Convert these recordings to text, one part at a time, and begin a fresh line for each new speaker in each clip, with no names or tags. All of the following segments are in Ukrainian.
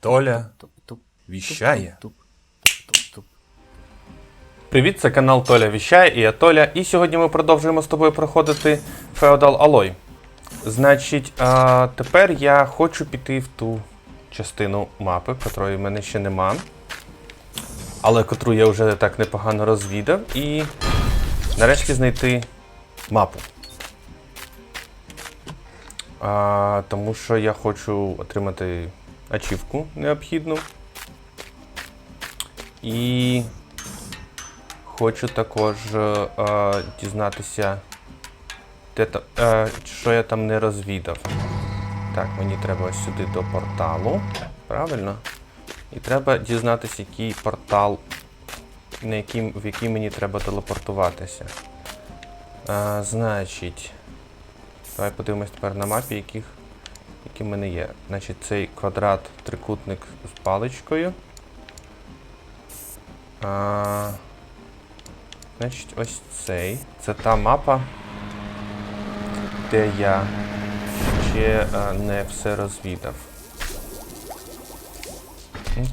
Толя віщає. Привіт, це канал Толя Віщає і я Толя. І сьогодні ми продовжуємо з тобою проходити Feudal Alloy. Значить, а, тепер я хочу піти в ту частину мапи, котрої в мене ще нема. Але котру я вже так непогано розвідав, і нарешті знайти мапу. А, тому що я хочу отримати ачівку необхідну. І хочу також е, е, дізнатися, де та, е, що я там не розвідав. Так, мені треба ось сюди до порталу. Правильно? І треба дізнатися, який портал, на яким, в який мені треба телепортуватися. Е, значить, давай подивимось тепер на мапі, яких, які в мене є. Значить, цей квадрат, трикутник з паличкою. А, значить, ось цей. Це та мапа, де я ще а, не все розвідав.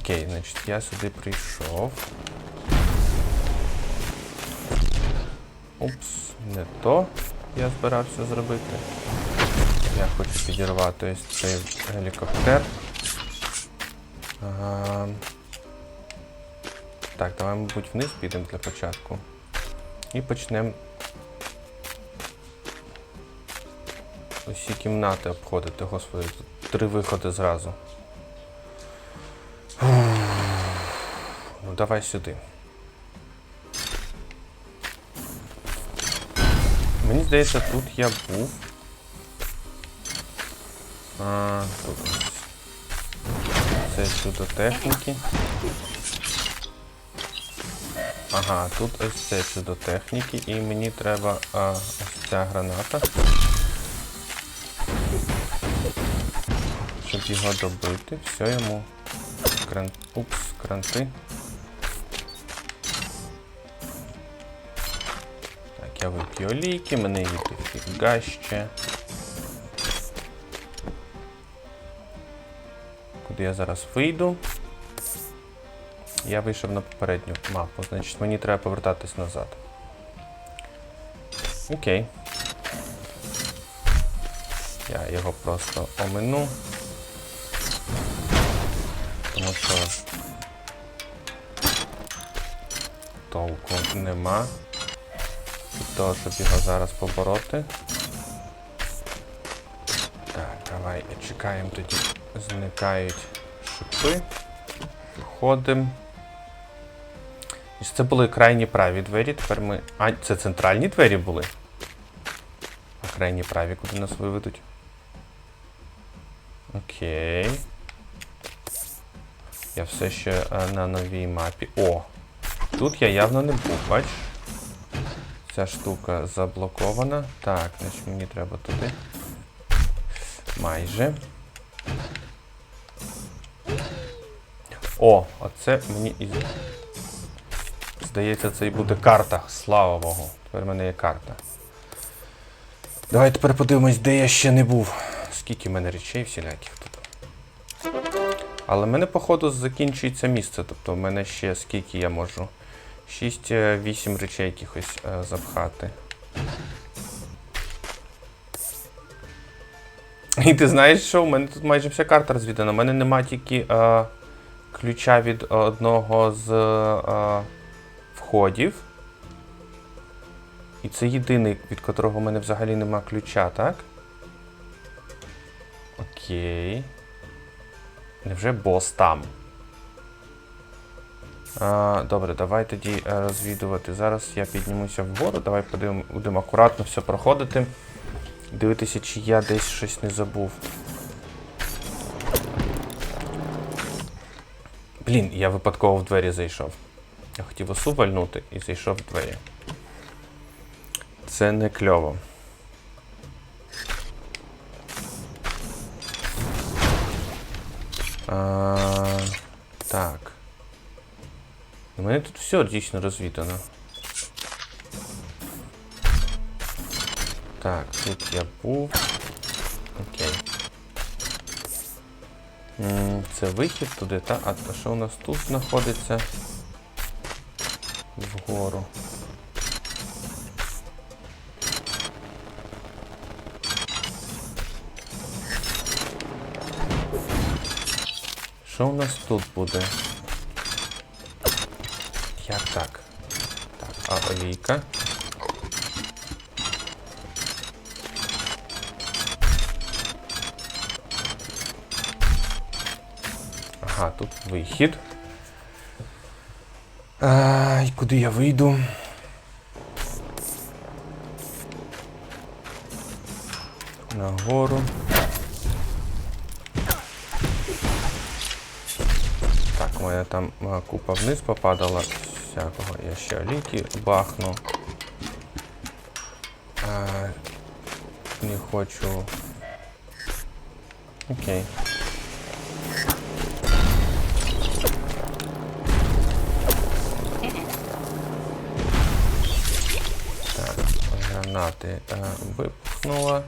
Окей, значить, я сюди прийшов. Упс, не то я збирався зробити. Я хочу підірвати ось цей гелікоптер. Ага. Так, давай, мабуть, вниз підемо для початку. І почнемо усі кімнати обходити. Господи, тут три виходи зразу. Ну, давай сюди. Мені здається, тут я був. А, тут. Це чудо техніки. Ага, тут ось це чудо техніки, і мені треба а, ось ця граната. Щоб його добити. Все йому. Кран... Упс, кранти. Так, я вип'ю олійки, мене їде фіга ще. Куди я зараз вийду? Я вийшов на попередню мапу, значить мені треба повертатись назад. Окей. Я його просто омину. Тому що толку нема. Від того, щоб його зараз побороти. Так, давай чекаємо тоді. Зникають шипи. Виходимо. Це були крайні праві двері. Тепер ми. А, це центральні двері були. А крайні праві куди нас виведуть? Окей. Я все ще на новій мапі. О! Тут я явно не був, бач? Ця штука заблокована. Так, значить мені треба туди. Майже. О, оце мені і. Здається, це і буде карта. Слава Богу. Тепер в мене є карта. Давай тепер подивимось, де я ще не був. Скільки в мене речей всіляких тут. Але в мене, походу, закінчується місце. Тобто в мене ще скільки я можу. 6-8 речей якихось е, запхати. І ти знаєш, що у мене тут майже вся карта розвідана. У мене нема тільки е, ключа від одного з е, входів. І це єдиний, від котрого в мене взагалі нема ключа, так? Окей. Невже бос там? А, добре, давай тоді е, розвідувати. Зараз я піднімуся вгору, давай подивимо, будемо акуратно все проходити. Дивитися, чи я десь щось не забув. Блін, я випадково в двері зайшов. Я хотів осу вальнути і зайшов в двері. Це не кльово. А, так. У мене тут все дійсно розвідано. Так, тут я був. Це вихід туди, та? А що у нас тут знаходиться? Вгору. Що у нас тут буде? Як так? Так, а олійка. Ага, тут вихід. А, і куди я вийду? Нагору. Так, у мене там а, купа вниз попадала всякого. Я ще олійки бахну. А, не хочу. Окей. Гранати е, випухнула.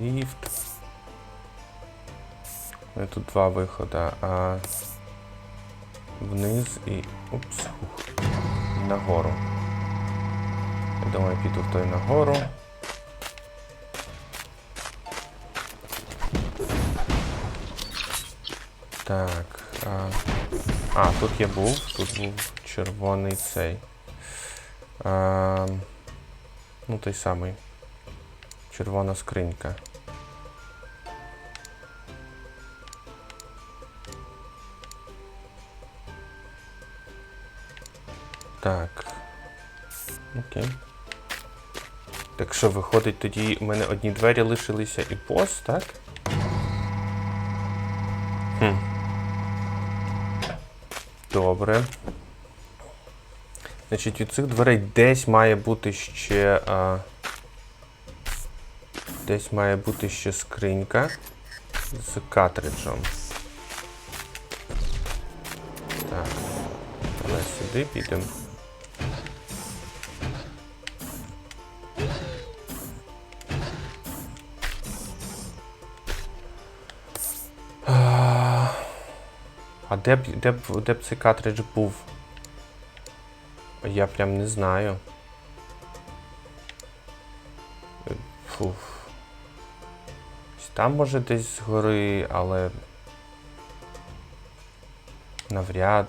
Ліфт. Тут два виходи. А вниз і. Упс. ух, Нагору. Я думаю, піду в той нагору. Так. А, а, тут я був, тут був червоний цей. А, ну, той самий. Червона скринька. Так. Окей. Так що виходить, тоді в мене одні двері лишилися і пост, так? Хм. Добре. Значить, від цих дверей десь має бути ще. А... Десь має бути ще скринька з картриджем. Так. Давай сюди підемо. А де б, де б, де б цей картридж був? Я прям не знаю. Фуф. Там може десь згори, але. Навряд.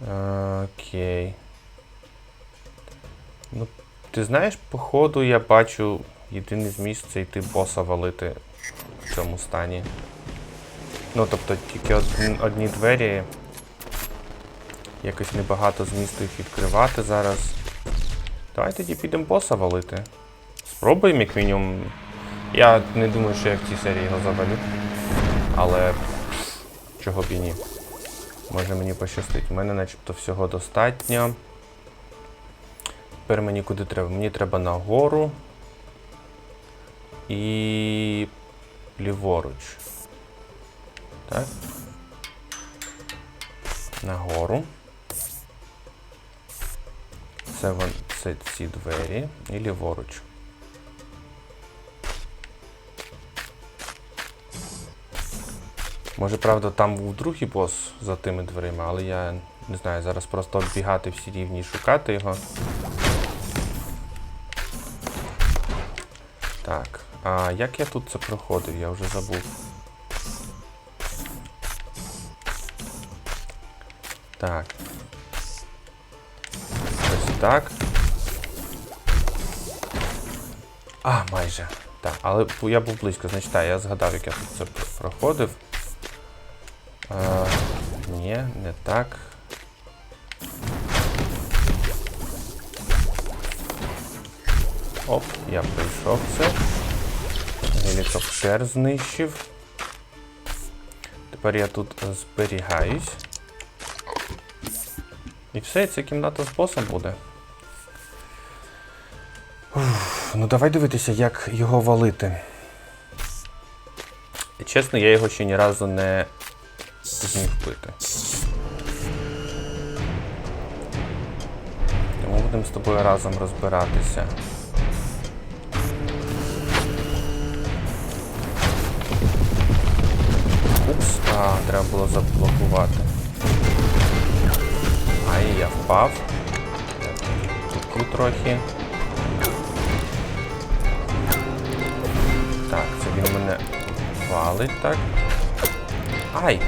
Окей. Ну, ти знаєш, походу я бачу єдиний зміст це йти боса валити в цьому стані. Ну, тобто тільки одні двері. Якось небагато змісту їх відкривати зараз. Давай тоді підемо боса валити. Спробуємо, як мінімум. Я не думаю, що я в цій серії його завалю. Але чого б і ні. Може мені пощастить. У мене начебто всього достатньо. Тепер мені куди треба? Мені треба нагору. І ліворуч. Так. Нагору. Це, ці двері і ліворуч. Може, правда, там був другий бос за тими дверима, але я не знаю, зараз просто оббігати всі рівні і шукати його. Так, а як я тут це проходив, я вже забув. Так. Так. А, майже. Так, але я був близько, значить, так, я згадав, як я тут це проходив. А, ні, не так. Оп, я пройшов це. Гелікоптер знищив. Тепер я тут зберігаюсь. І все, ця кімната з босом буде. ну давай дивитися, як його валити. Чесно, я його ще ні разу не зміг вбити. Тому будемо з тобою разом розбиратися. Упс, а, треба було заблокувати. Ай, я впав. Тут трохи. Так, це він мене валить, так. Ай!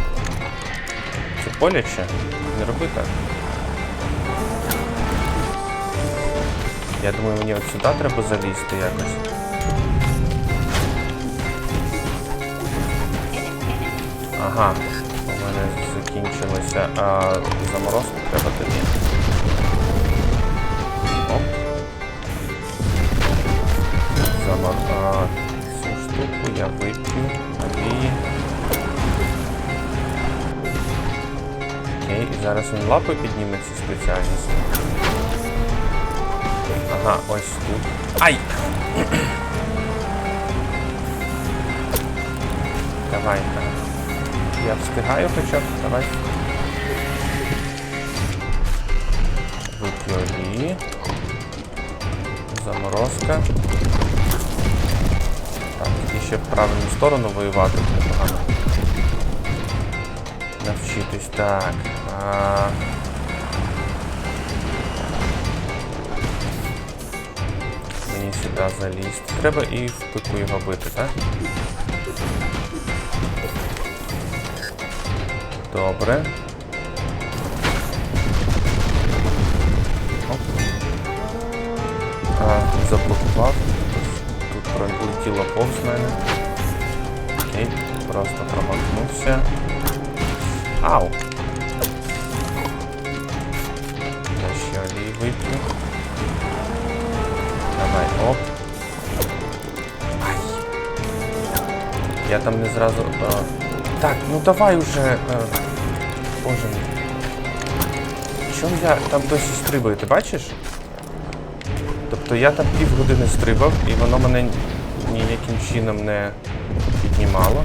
Це боляче? Не роби так. Я думаю, мені от сюди треба залізти якось. Ага, у мене закінчилася а, заморозка, треба тоді. Оп. Замор... А, штуку я вип'ю. І... Окей, і зараз він лапи підніме ці спеціальність. Ага, ось тут. Ай! Давай. так. Я встигаю хоча б. Давай. Вип'ю олії. Заморозка. Так, і ще в правильну сторону воювати непогано. Навчитись. Так. А... Мені сюди залізти. Треба і в пику його бити, так? Добре. Оп. А, заблокував. Тут пролетіло повз мене. Окей, просто промахнувся. Ау! Я ще олій вип'ю. Давай, оп. Ай. Я там не зразу. А... Так, ну давай уже. Е... Боже мій. Чому я там досі стрибаю, ти бачиш? Тобто я там півгодини стрибав і воно мене ніяким чином не піднімало.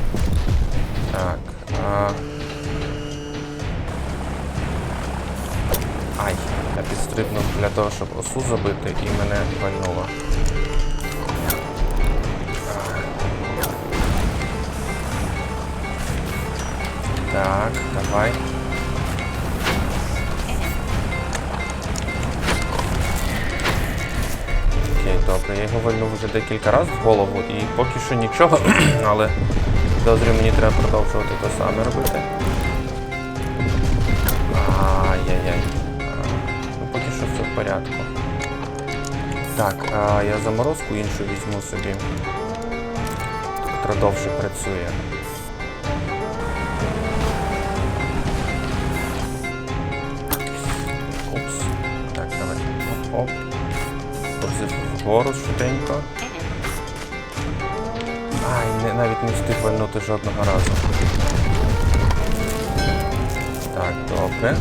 Так. А... Ай, я підстрибнув для того, щоб осу забити і мене вальнуло. Так, давай. Добре, я його вальнув вже декілька разів в голову і поки що нічого, але підозрюю, мені треба продовжувати те саме робити. Ай-яй-яй. Ну поки що все в порядку. Так, а я заморозку іншу візьму собі. Котра довше працює. Упс. Так, давай. Оп-оп. Вгору швиденько. Ай, не, навіть не встиг вальнути жодного разу. Так, добре.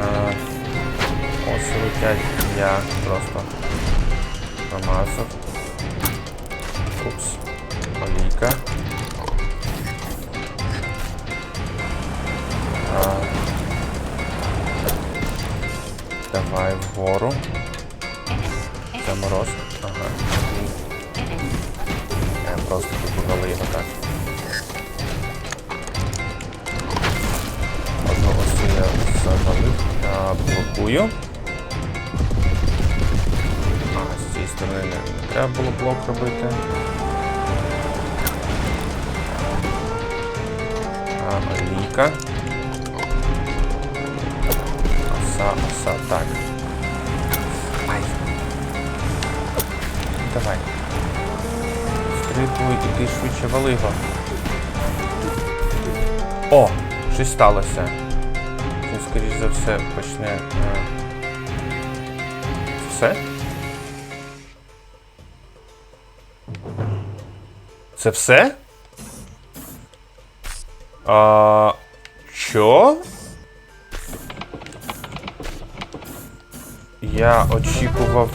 А, ось летять, я просто промазав. Упс. Олійка. Давай вгору. Замороз. Ага. Я просто побивали його так. Одну осу я завалив. А, блокую. А, з цієї сторони не, треба було блок робити. А, олійка. Оса, оса, так. Ай. Давай. Стрибуй, іди швидше вали його. О! Щось сталося. Він, скоріш за все, почне. е, Все? Це все? А, що? Я очікував.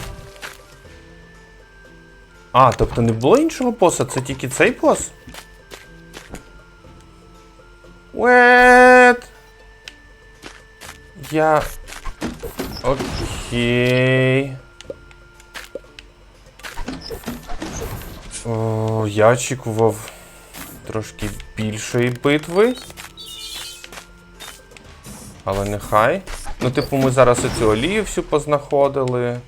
А, тобто не було іншого боса, це тільки цей бос? What? Я. Окей. О, я очікував трошки більшої битви. Але нехай. Ну, типу, ми зараз оцю олію всю познаходили,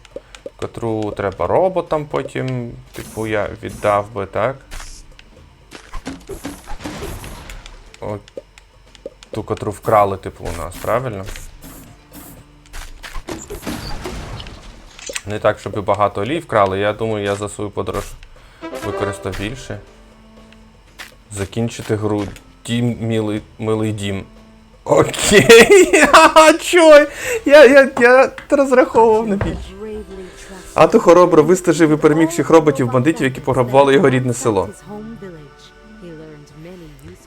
котру треба роботам потім, типу, я віддав би, так? От ту, котру вкрали, типу, у нас, правильно? Не так, щоб і багато олій вкрали. Я думаю, я за свою подорож використав більше. Закінчити гру. Дім, милий, милий дім. Окей. А чо? Я, я, я розраховував на більше. Ато хоробро вистежив і переміг всіх роботів бандитів, які пограбували його рідне село.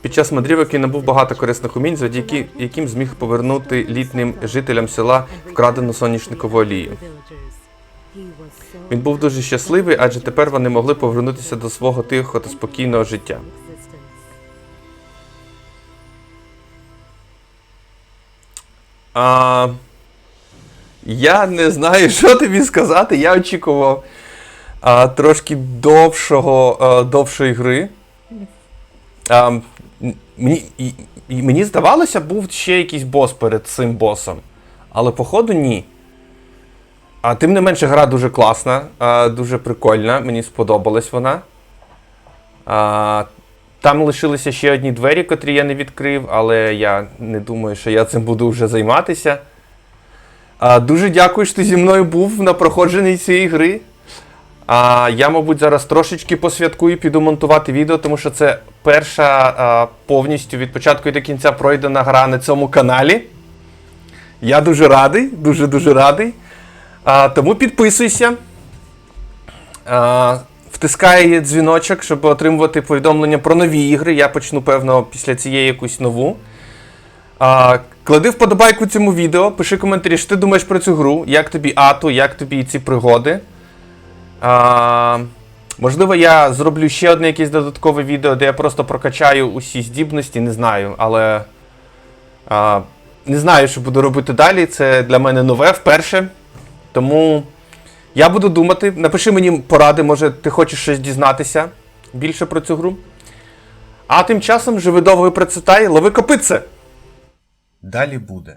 Під час мандрівок він набув багато корисних умінь, завдяки яким зміг повернути літнім жителям села вкрадену соняшникову олію. Він був дуже щасливий, адже тепер вони могли повернутися до свого тихого та спокійного життя. А, я не знаю, що тобі сказати. Я очікував а, трошки довшого, а, довшої гри. А, мені, і, і мені здавалося, був ще якийсь бос перед цим босом. Але походу ні. А тим не менше, гра дуже класна, а, дуже прикольна, мені сподобалась вона. А, там лишилися ще одні двері, котрі я не відкрив, але я не думаю, що я цим буду вже займатися. А, дуже дякую, що ти зі мною був на проходженні цієї гри. А, я, мабуть, зараз трошечки посвяткую, піду монтувати відео, тому що це перша а, повністю від початку і до кінця пройдена гра на цьому каналі. Я дуже радий, дуже-дуже радий. А, тому підписуйся. А, втискай дзвіночок, щоб отримувати повідомлення про нові ігри. Я почну, певно, після цієї якусь нову. А, клади вподобайку цьому відео, пиши коментарі, що ти думаєш про цю гру, як тобі ату, як тобі ці пригоди. А, можливо, я зроблю ще одне якесь додаткове відео, де я просто прокачаю усі здібності, не знаю, але. А, не знаю, що буду робити далі. Це для мене нове вперше. Тому я буду думати. Напиши мені поради, може ти хочеш щось дізнатися більше про цю гру. А тим часом живи довго і процвітай, лови копице! Далі буде.